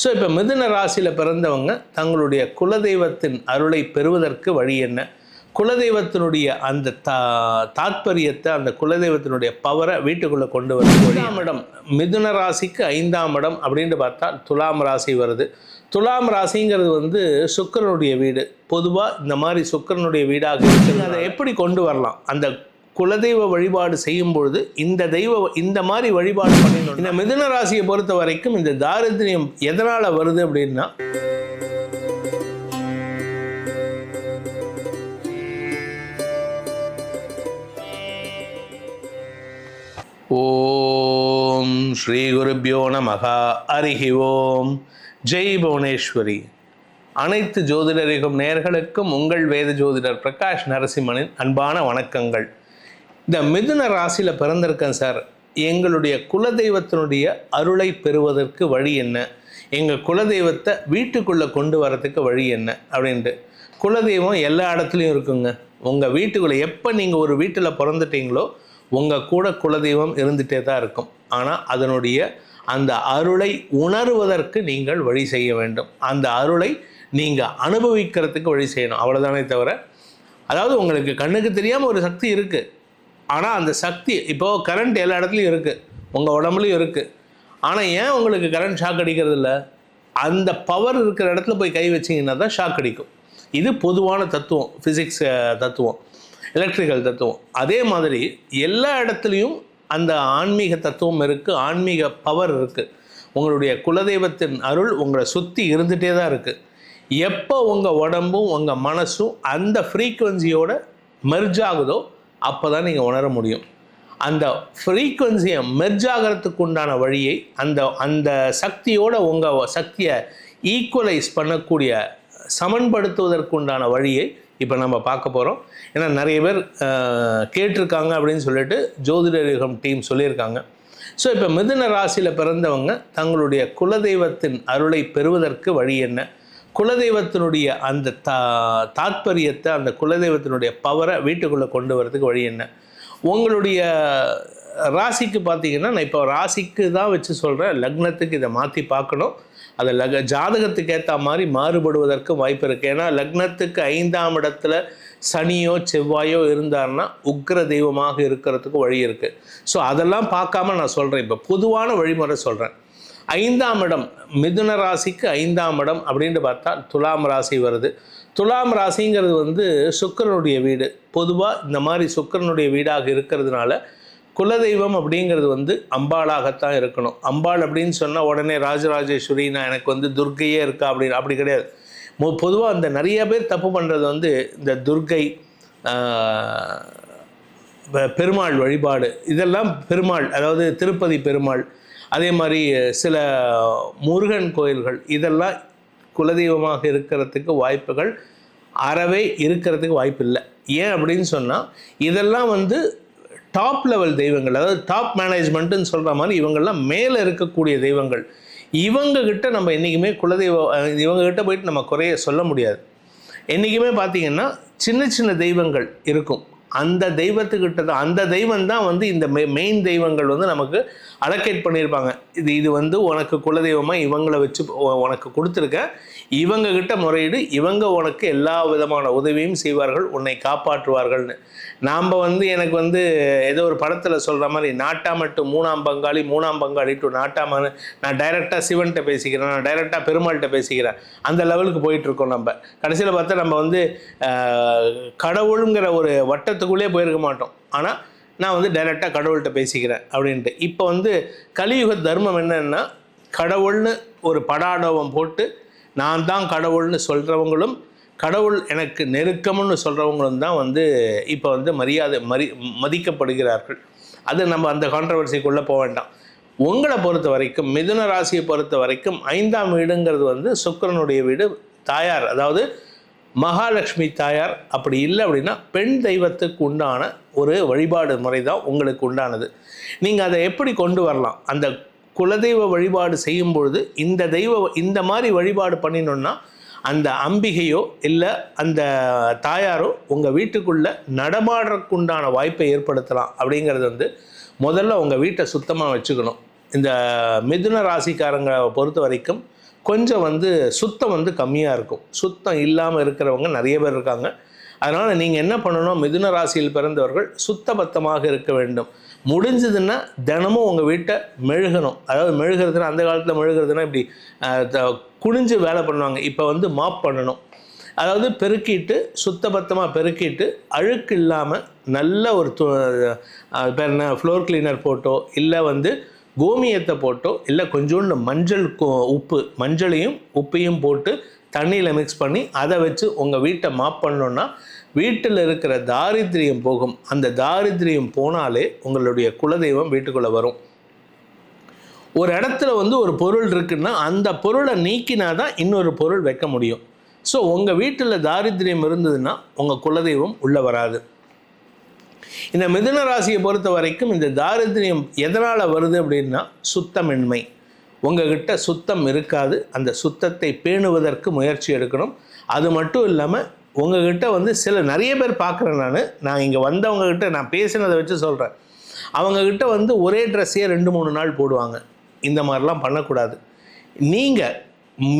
So இப்போ மிதுன ராசியில் பிறந்தவங்க தங்களுடைய குலதெய்வத்தின் அருளை பெறுவதற்கு வழி என்ன? குலதெய்வத்தினுடைய அந்த தா தாத்பரியத்தை அந்த குலதெய்வத்தினுடைய பவரை வீட்டுக்குள்ளே கொண்டு வருது ஐந்தாம் இடம். மிதுன ராசிக்கு ஐந்தாம் இடம் அப்படின்னு பார்த்தா துலாம் ராசி வருது. துலாம் ராசிங்கிறது வந்து சுக்கிரனுடைய வீடு. பொதுவாக இந்த மாதிரி சுக்கிரனுடைய வீடாக இருக்குது அதை எப்படி கொண்டு வரலாம்? அந்த குலதெய்வ வழிபாடு செய்யும் பொழுது இந்த தெய்வ இந்த மாதிரி வழிபாடு பண்ணிடணும் இந்த மிதுன ராசியை பொறுத்த வரைக்கும் இந்த தாரித்யம் எதனால் வருது அப்படின்னா ஓம் ஸ்ரீ குருபியோ நமகா. அரிஹி ஓம். ஜெய் புவனேஸ்வரி. அனைத்து ஜோதிடரிகும் நேர்களுக்கும் உங்கள் வேத ஜோதிடர் பிரகாஷ் நரசிம்மனின் அன்பான வணக்கங்கள். இந்த மிதுன ராசியில் பிறந்திருக்கேன் சார். எங்களுடைய குலதெய்வத்தினுடைய அருளை பெறுவதற்கு வழி என்ன? எங்கள் குலதெய்வத்தை வீட்டுக்குள்ளே கொண்டு வரதுக்கு வழி என்ன? அப்படின்ட்டு. குலதெய்வம் எல்லா இடத்துலையும் இருக்குங்க. உங்கள் வீட்டுக்குள்ளே எப்போ நீங்கள் ஒரு வீட்டில் பிறந்துட்டீங்களோ உங்கள் கூட குலதெய்வம் இருந்துகிட்டே தான் இருக்கும். ஆனால் அதனுடைய அந்த அருளை உணர்வதற்கு நீங்கள் வழி செய்ய வேண்டும். அந்த அருளை நீங்கள் அனுபவிக்கிறதுக்கு வழி செய்யணும். அவ்வளோதானே தவிர அதாவது உங்களுக்கு கண்ணுக்கு தெரியாமல் ஒரு சக்தி இருக்குது ஆனால் அந்த சக்தி இப்போது கரண்ட் எல்லா இடத்துலையும் இருக்குது உங்கள் உடம்புலையும் இருக்குது ஆனால் ஏன் உங்களுக்கு கரண்ட் ஷாக் அடிக்கிறது இல்லை? அந்த பவர் இருக்கிற இடத்துல போய் கை வச்சிங்கன்னா தான் ஷாக் அடிக்கும். இது பொதுவான தத்துவம் ஃபிசிக்ஸ் தத்துவம் எலக்ட்ரிக்கல் தத்துவம். அதே மாதிரி எல்லா இடத்துலையும் அந்த ஆன்மீக தத்துவம் இருக்குது ஆன்மீக பவர் இருக்குது உங்களுடைய குலதெய்வத்தின் அருள் உங்களை சுற்றி இருந்துகிட்டே தான் இருக்குது எப்போ உங்கள் உடம்பும் உங்கள் மனசும் அந்த ஃப்ரீக்குவென்சியோட மெர்ஜ் ஆகுதோ அப்போ தான் நீங்கள் உணர முடியும். அந்த ஃப்ரீக்குவன்சியை மெர்ஜ் ஆகிறதுக்கு உண்டான வழியை அந்த அந்த சக்தியோட உங்கள் சக்தியை ஈக்குவலைஸ் பண்ணக்கூடிய சமன்படுத்துவதற்கு உண்டான வழியை இப்போ நம்ம பார்க்க போகிறோம் ஏன்னா நிறைய பேர் கேட்டிருக்காங்க அப்படின்னு சொல்லிட்டு ஜோதிடரிகம் டீம் சொல்லியிருக்காங்க. ஸோ இப்போ மிதுன ராசியில் பிறந்தவங்க தங்களுடைய குலதெய்வத்தின் அருளை பெறுவதற்கு வழி என்ன? குலதெய்வத்தினுடைய அந்த தா தாத்பரியத்தை அந்த குலதெய்வத்தினுடைய பவரை வீட்டுக்குள்ளே கொண்டு வரதுக்கு வழி என்ன? உங்களுடைய ராசிக்கு பார்த்தீங்கன்னா நான் இப்போ ராசிக்கு தான் வச்சு சொல்கிறேன் லக்னத்துக்கு இதை மாற்றி பார்க்கணும். அது லக ஜாதகத்துக்கு ஏற்ற மாதிரி மாறுபடுவதற்கு வாய்ப்பு இருக்குது ஏன்னா லக்னத்துக்கு ஐந்தாம் இடத்துல சனியோ செவ்வாயோ இருந்தார்னா உக்ர தெய்வமாக இருக்கிறதுக்கு வழி இருக்குது ஸோ அதெல்லாம் பார்க்காம நான் சொல்கிறேன் இப்போ பொதுவான வழிமுறை சொல்கிறேன் ஐந்தாம் இடம் மிதுன ராசிக்கு ஐந்தாம் இடம் அப்படின்னு பார்த்தா துலாம் ராசி வருது. துலாம் ராசிங்கிறது வந்து சுக்கிரனுடைய வீடு. பொதுவாக இந்த மாதிரி சுக்கிரனுடைய வீடாக இருக்கிறதுனால குலதெய்வம் அப்படிங்கிறது வந்து அம்பாளாகத்தான் இருக்கணும். அம்பாள் அப்படின்னு சொன்னால் உடனே ராஜராஜேஸ்வரி நான் எனக்கு வந்து துர்க்கையே இருக்கா அப்படின்னு அப்படி கிடையாது. பொதுவாக அந்த நிறைய பேர் தப்பு பண்ணுறது வந்து இந்த துர்க்கை பெருமாள் வழிபாடு. இதெல்லாம் பெருமாள் அதாவது திருப்பதி பெருமாள் அதே மாதிரி சில முருகன் கோயில்கள் இதெல்லாம் குலதெய்வமாக இருக்கிறதுக்கு வாய்ப்புகள் அறவே இருக்கிறதுக்கு வாய்ப்பு இல்லை ஏன் அப்படின்னு சொன்னால் இதெல்லாம் வந்து டாப் லெவல் தெய்வங்கள் அதாவது டாப் மேனேஜ்மெண்ட்டுன்னு சொல்கிற மாதிரி இவங்கள்லாம் மேலே இருக்கக்கூடிய தெய்வங்கள். இவங்கக்கிட்ட நம்ம என்றைக்குமே குலதெய்வ இவங்கக்கிட்ட போயிட்டு நம்ம குறைய சொல்ல முடியாது. என்றைக்குமே பார்த்தீங்கன்னா சின்ன சின்ன தெய்வங்கள் இருக்கும். அந்த தெய்வத்துக்கிட்ட தான் அந்த தெய்வம் தான் வந்து இந்த மெ மெயின் தெய்வங்கள் வந்து நமக்கு அலோகேட் பண்ணியிருப்பாங்க. இது இது வந்து உனக்கு குலதெய்வமாக இவங்களை வச்சு உனக்கு கொடுத்துருக்கேன் இவங்க கிட்ட முறையீடு இவங்க உனக்கு எல்லா விதமான உதவியும் செய்வார்கள் உன்னை காப்பாற்றுவார்கள்னு. நாம் வந்து எனக்கு வந்து ஏதோ ஒரு படத்தில் சொல்கிற மாதிரி நாட்டாமட்டு மூணாம் பங்காளி மூணாம் பங்காளி டு நாட்டாமனு நான் டைரெக்டாக சிவன்கிட்ட பேசிக்கிறேன் நான் டைரெக்டாக பெருமாள்கிட்ட பேசிக்கிறேன். அந்த லெவலுக்கு போயிட்டுருக்கோம் நம்ம. கடைசியில் பார்த்தா நம்ம வந்து கடவுளுங்கிற ஒரு வட்டத்துக்குள்ளே போயிருக்க மாட்டோம். ஆனால் நான் வந்து டைரெக்டாக கடவுள்கிட்ட பேசிக்கிறேன் அப்படின்ட்டு. இப்போ வந்து கலியுக தர்மம் என்னென்னா கடவுள்னு ஒரு படாடவம் போட்டு நான் தான் கடவுள்னு சொல்கிறவங்களும் கடவுள் எனக்கு நெருக்கம்னு சொல்கிறவங்களும் தான் வந்து இப்போ வந்து மரியாதை மரி மதிக்கப்படுகிறார்கள். அது நம்ம அந்த கான்ட்ரவர்சிக்குள்ளே போக வேண்டாம். உங்களை பொறுத்த வரைக்கும் மிதுன ராசியை பொறுத்த வரைக்கும் ஐந்தாம் வீடுங்கிறது வந்து சுக்கரனுடைய வீடு தாயார் அதாவது மகாலட்சுமி தாயார் அப்படி இல்லை அப்படின்னா பெண் தெய்வத்துக்கு உண்டான ஒரு வழிபாடு முறை தான் உங்களுக்கு உண்டானது. நீங்கள் அதை எப்படி கொண்டு வரலாம்? அந்த குலதெய்வ வழிபாடு செய்யும் பொழுது இந்த தெய்வ இந்த மாதிரி வழிபாடு பண்ணினோன்னா அந்த அம்பிகையோ இல்லை அந்த தாயாரோ உங்கள் வீட்டுக்குள்ளே நடமாடுறதுக்குண்டான வாய்ப்பை ஏற்படுத்தலாம். அப்படிங்கிறது வந்து முதல்ல உங்கள் வீட்டை சுத்தமாக வச்சுக்கணும். இந்த மிதுன ராசிக்காரங்களை பொறுத்த வரைக்கும் கொஞ்சம் வந்து சுத்தம் வந்து கம்மியாக இருக்கும். சுத்தம் இல்லாமல் இருக்கிறவங்க நிறைய பேர் இருக்காங்க. அதனால் நீங்கள் என்ன பண்ணணும்? மிதுன ராசியில் பிறந்தவர்கள் சுத்தபத்தமாக இருக்க வேண்டும். முடிஞ்சதுன்னா தினமும் உங்கள் வீட்டை மெழுகணும். அதாவது மெழுகிறதுனா அந்த காலத்தில் மெழுகிறதுனா இப்படி த- குனிஞ்சு வேலை பண்ணுவாங்க. இப்போ வந்து மாப் பண்ணணும். அதாவது பெருக்கிட்டு சுத்தபத்தமாக பெருக்கிட்டு அழுக்கு இல்லாமல் நல்ல ஒரு து அஹ், பேர் என்ன? ஃப்ளோர் கிளீனர் போட்டோ இல்லை வந்து கோமியத்தை போட்டோ இல்லை கொஞ்சோண்டு மஞ்சள் உப்பு மஞ்சளையும் உப்பையும் போட்டு தண்ணியில் மிக்ஸ் பண்ணி அதை வச்சு உங்கள் வீட்டை மாப் பண்ணோன்னா வீட்டில் இருக்கிற தாரித்திரியம் போகும். அந்த தாரித்திரியம் போனாலே உங்களுடைய குலதெய்வம் வீட்டுக்குள்ளே வரும். ஒரு இடத்துல வந்து ஒரு பொருள் இருக்குன்னா அந்த பொருளை நீக்கினா தான் இன்னொரு பொருள் வைக்க முடியும். ஸோ உங்கள் வீட்டில் தாரித்திரியம் இருந்ததுன்னா உங்கள் குலதெய்வம் உள்ளே வராது. இந்த மிதுன ராசியை பொறுத்த வரைக்கும் இந்த தாரித்திரியம் எதனால் வருது அப்படின்னா சுத்தமின்மை. உங்ககிட்ட சுத்தம் இருக்காது. அந்த சுத்தத்தை பேணுவதற்கு முயற்சி எடுக்கணும். அது மட்டும் இல்லாமல் உங்ககிட்ட வந்து சில நிறைய பேர் பார்க்குறேன் நான். நான் இங்கே வந்தவங்ககிட்ட நான் பேசினதை வச்சு சொல்கிறேன் அவங்கக்கிட்ட வந்து ஒரே ட்ரெஸ்ஸையே ரெண்டு மூணு நாள் போடுவாங்க. இந்த மாதிரிலாம் பண்ணக்கூடாது. நீங்கள்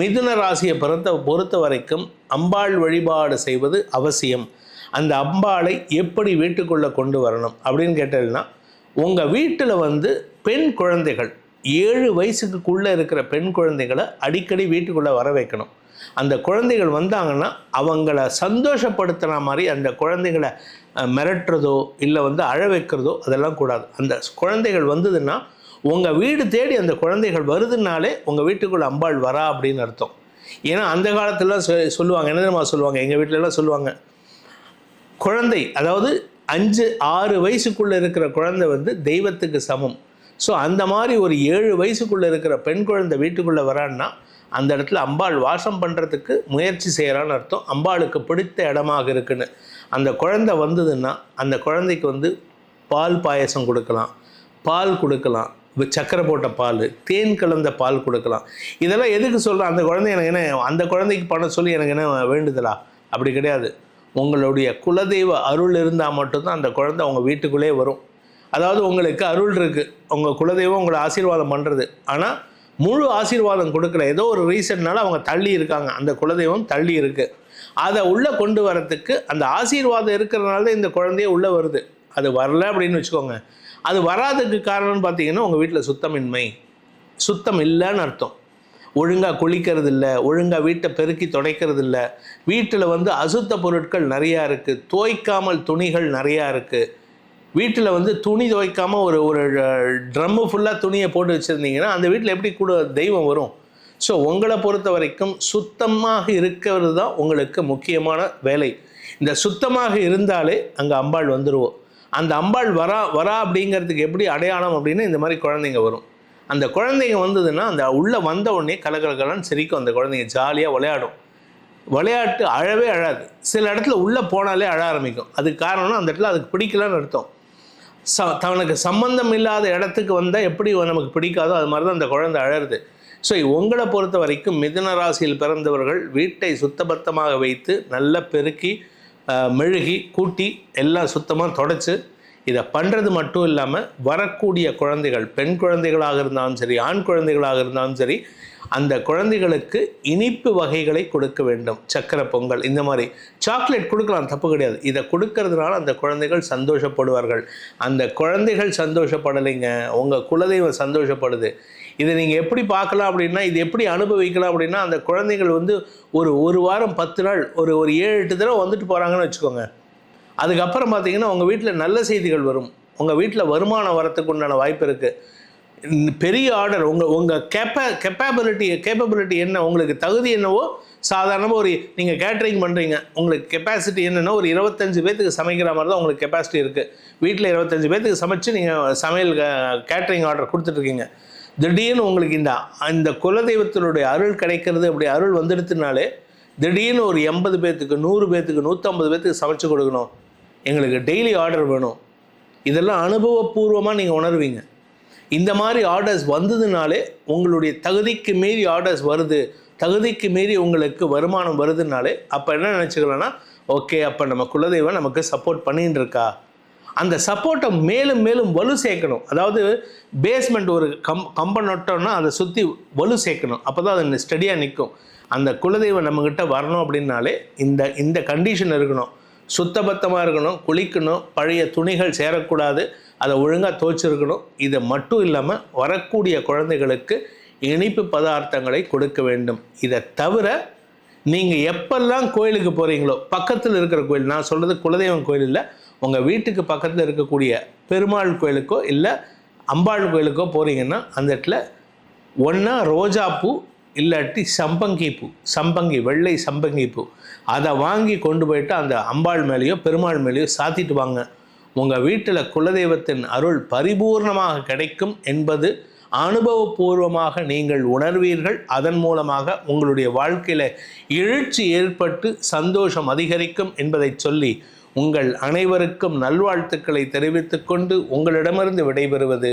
மிதுன ராசியை பொறுத்த பொறுத்த வரைக்கும் அம்பாள் வழிபாடு செய்வது அவசியம். அந்த அம்பாளை எப்படி வீட்டுக்குள்ளே கொண்டு வரணும் அப்படின்னு கேட்டீங்கன்னா உங்கள் வீட்டில் வந்து பெண் குழந்தைகள் ஏழு வயசுக்குள்ளே இருக்கிற பெண் குழந்தைகளை அடிக்கடி வீட்டுக்குள்ளே வர வைக்கணும். அந்த குழந்தைகள் வந்தாங்கன்னா அவங்கள சந்தோஷப்படுத்துகிற மாதிரி அந்த குழந்தைகளை மிரட்டுறதோ இல்லை வந்து அழ வைக்கிறதோ அதெல்லாம் கூடாது. அந்த குழந்தைகள் வந்ததுன்னா உங்கள் வீடு தேடி அந்த குழந்தைகள் வருதுனாலே உங்கள் வீட்டுக்குள்ளே அம்பாள் வரா அப்படின்னு அர்த்தம். ஏன்னா அந்த காலத்துலலாம் சொல்லுவாங்க என்ன தெரியுமா சொல்லுவாங்க? எங்கள் வீட்டிலலாம் சொல்லுவாங்க குழந்தை அதாவது அஞ்சு ஆறு வயசுக்குள்ளே இருக்கிற குழந்தை வந்து தெய்வத்துக்கு சமம். ஸோ அந்த மாதிரி ஒரு ஏழு வயசுக்குள்ளே இருக்கிற பெண் குழந்தை வீட்டுக்குள்ளே வரான்னா அந்த இடத்துல அம்பாள் வாசம் பண்ணுறதுக்கு முயற்சி செய்கிறான்னு அர்த்தம். அம்பாளுக்கு பிடித்த இடமாக இருக்குன்னு. அந்த குழந்தை வந்ததுன்னா அந்த குழந்தைக்கு வந்து பால் பாயசம் கொடுக்கலாம் பால் கொடுக்கலாம் சக்கரை போட்ட பால் தேன் கலந்த பால் கொடுக்கலாம். இதெல்லாம் எதுக்கு சொல்கிறேன் அந்த குழந்தை எனக்கு என்ன அந்த குழந்தைக்கு பணம் சொல்லி எனக்கு என்ன வேண்டுதலா? அப்படி கிடையாது. உங்களுடைய குலதெய்வ அருள் இருந்தால் மட்டும்தான் அந்த குழந்தை உங்கள் வீட்டுக்குள்ளே வரும். அதாவது உங்களுக்கு அருள் இருக்குது உங்கள் குலதெய்வம் உங்களை ஆசீர்வாதம் பண்ணுறது ஆனால் முழு ஆசீர்வாதம் கொடுக்கல. ஏதோ ஒரு ரீசன்னால அவங்க தள்ளி இருக்காங்க. அந்த குலதெய்வம் தள்ளி இருக்குது அதை உள்ளே கொண்டு வரத்துக்கு அந்த ஆசீர்வாதம் இருக்கிறனால தான் இந்த குழந்தைய உள்ளே வருது. அது வரல அப்படின்னு வச்சுக்கோங்க. அது வராததுக்கு காரணம்னு பார்த்தீங்கன்னா உங்கள் வீட்டில் சுத்தமின்மை. சுத்தம் இல்லைன்னு அர்த்தம். ஒழுங்காக குளிக்கிறது இல்லை ஒழுங்காக வீட்டை பெருக்கி துடைக்கிறது இல்லை வீட்டில் வந்து அசுத்த பொருட்கள் நிறையா இருக்குது துவைக்காமல் துணிகள் நிறையா இருக்குது வீட்டில் வந்து துணி துவைக்காமல் ஒரு ஒரு ட்ரம்மு ஃபுல்லாக துணியை போட்டு வச்சுருந்தீங்கன்னா அந்த வீட்டில் எப்படி கூட தெய்வம் வரும்? ஸோ உங்களை பொறுத்த வரைக்கும் சுத்தமாக இருக்கிறது தான் உங்களுக்கு முக்கியமான வேலை. இந்த சுத்தமாக இருந்தாலே அங்கே அம்பாள் வந்துடுவோம் அந்த அம்பாள் வரா வரா அப்படிங்கிறதுக்கு எப்படி அடையாளம் அப்படின்னு இந்த மாதிரி குழந்தைங்க வரும். அந்த குழந்தைங்க வந்ததுன்னா அந்த உள்ளே வந்த உடனே கலகலகலன்னு சிரிக்கும் அந்த குழந்தைங்க. ஜாலியாக விளையாடும். விளையாட்டு அழவே அழாது. சில இடத்துல உள்ளே போனாலே அழ ஆரம்பிக்கும். அதுக்கு காரணம்னா அந்த இடத்துல அதுக்கு பிடிக்கலன்னு அர்த்தம். ச தனக்கு சம்பந்தம் இல்லாத இடத்துக்கு வந்தால் எப்படி நமக்கு பிடிக்காதோ அது மாதிரி தான் அந்த குழந்தை அழருது ஸோ உங்களை பொறுத்த வரைக்கும் மிதுன ராசியில் பிறந்தவர்கள் வீட்டை சுத்தபத்தமாக வைத்து நல்லா பெருக்கி மெழுகி கூட்டி எல்லாம் சுத்தமாக தொடச்சி இதை பண்ணுறது மட்டும் இல்லாமல் வரக்கூடிய குழந்தைகள் பெண் குழந்தைகளாக இருந்தாலும் சரி ஆண் குழந்தைகளாக இருந்தாலும் சரி அந்த குழந்தைகளுக்கு இனிப்பு வகைகளை கொடுக்க வேண்டும். சக்கரை பொங்கல் இந்த மாதிரி. சாக்லேட் கொடுக்கலாம் தப்பு கிடையாது. இதை கொடுக்கறதுனால அந்த குழந்தைகள் சந்தோஷப்படுவார்கள். அந்த குழந்தைகள் சந்தோஷப்படலைங்க. உங்கள் குலதெய்வம் சந்தோஷப்படுது. இதை நீங்கள் எப்படி பார்க்கலாம் அப்படின்னா இது எப்படி அனுபவிக்கலாம் அப்படின்னா அந்த குழந்தைகள் வந்து ஒரு ஒரு வாரம் பத்து நாள் ஒரு ஒரு ஏழு எட்டு தடவை வந்துட்டு போகிறாங்கன்னு வச்சுக்கோங்க. அதுக்கப்புறம் பார்த்தீங்கன்னா உங்கள் வீட்டில் நல்ல செய்திகள் வரும். உங்கள் வீட்டில் வருமானம் வரத்துக்கு உண்டான வாய்ப்பு இருக்குது பெரிய ஆர்டர் உங்கள் உங்கள் கெப்ப கெப்பாபிலிட்டி கேப்பபிலிட்டி என்ன உங்களுக்கு தகுதி என்னவோ சாதாரணமாக ஒரு நீங்கள் கேட்ரிங் பண்ணுறீங்க உங்களுக்கு கெப்பாசிட்டி என்னென்னா ஒரு இருபத்தஞ்சு பேத்துக்கு சமைக்கிற மாதிரி தான் உங்களுக்கு கெப்பாசிட்டி இருக்குது வீட்டில் இருபத்தஞ்சு பேத்துக்கு சமைச்சு நீங்கள் சமையல் கேட்ரிங் ஆர்டர் கொடுத்துட்ருக்கீங்க திடீர்னு உங்களுக்கு இந்த அந்த குலதெய்வத்தினுடைய அருள் கிடைக்கிறது அப்படி அருள் வந்துடுத்துனாலே திடீர்னு ஒரு எண்பது பேத்துக்கு நூறு பேத்துக்கு நூற்றம்பது பேத்துக்கு சமைச்சு கொடுக்கணும். எங்களுக்கு டெய்லி ஆர்டர் வேணும். இதெல்லாம் அனுபவபூர்வமாக நீங்கள் உணர்வீங்க. இந்த மாதிரி ஆர்டர்ஸ் வந்ததுனாலே உங்களுடைய தகுதிக்கு மீறி ஆர்டர்ஸ் வருது. தகுதிக்கு மீறி உங்களுக்கு வருமானம் வருதுனாலே அப்போ என்ன நினச்சிக்கலாம்னா ஓகே அப்போ நம்ம குலதெய்வம் நமக்கு சப்போர்ட் பண்ணின்னு இருக்கா அந்த சப்போர்ட்டை மேலும் மேலும் வலு சேர்க்கணும். அதாவது பேஸ்மெண்ட் ஒரு கம் கம்பை நட்டோம்னா அதை சுற்றி வலு சேர்க்கணும். அப்போ தான் அது ஸ்டடியாக நிற்கும் அந்த குலதெய்வம் நம்மக்கிட்ட வரணும் அப்படின்னாலே இந்த இந்த கண்டிஷன் இருக்கணும். சுத்தபத்தமாக இருக்கணும் குளிக்கணும் பழைய துணிகள் சேரக்கூடாது அதை ஒழுங்காக துவைச்சிருக்கணும். இது மட்டும் இல்லாமல் வரக்கூடிய குழந்தைகளுக்கு இனிப்பு பதார்த்தங்களை கொடுக்க வேண்டும். இதை தவிர நீங்கள் எப்பெல்லாம் கோயிலுக்கு போகிறீங்களோ பக்கத்தில் இருக்கிற கோயில் நான் சொல்கிறது குலதெய்வம் கோயில் இல்லை உங்கள் வீட்டுக்கு பக்கத்தில் இருக்கக்கூடிய பெருமாள் கோயிலுக்கோ இல்லை அம்பாள் கோயிலுக்கோ போகிறீங்கன்னா அந்த இடத்துல ஒன்றா ரோஜாப்பூ இல்லாட்டி சம்பங்கி பூ சம்பங்கி வெள்ளை சம்பங்கி பூ. அதை வாங்கி கொண்டு போயிட்டு அந்த அம்பாள் மேலேயோ பெருமாள் மேலேயோ சாத்திட்டு வாங்க. உங்கள் வீட்டில் குலதெய்வத்தின் அருள் பரிபூர்ணமாக கிடைக்கும் என்பது அனுபவபூர்வமாக நீங்கள் உணர்வீர்கள். அதன் மூலமாக உங்களுடைய வாழ்க்கையில் எழுச்சி ஏற்பட்டு சந்தோஷம் அதிகரிக்கும் என்பதை சொல்லி உங்கள் அனைவருக்கும் நல்வாழ்த்துக்களை தெரிவித்துக்கொண்டு உங்களிடமிருந்து விடைபெறுவது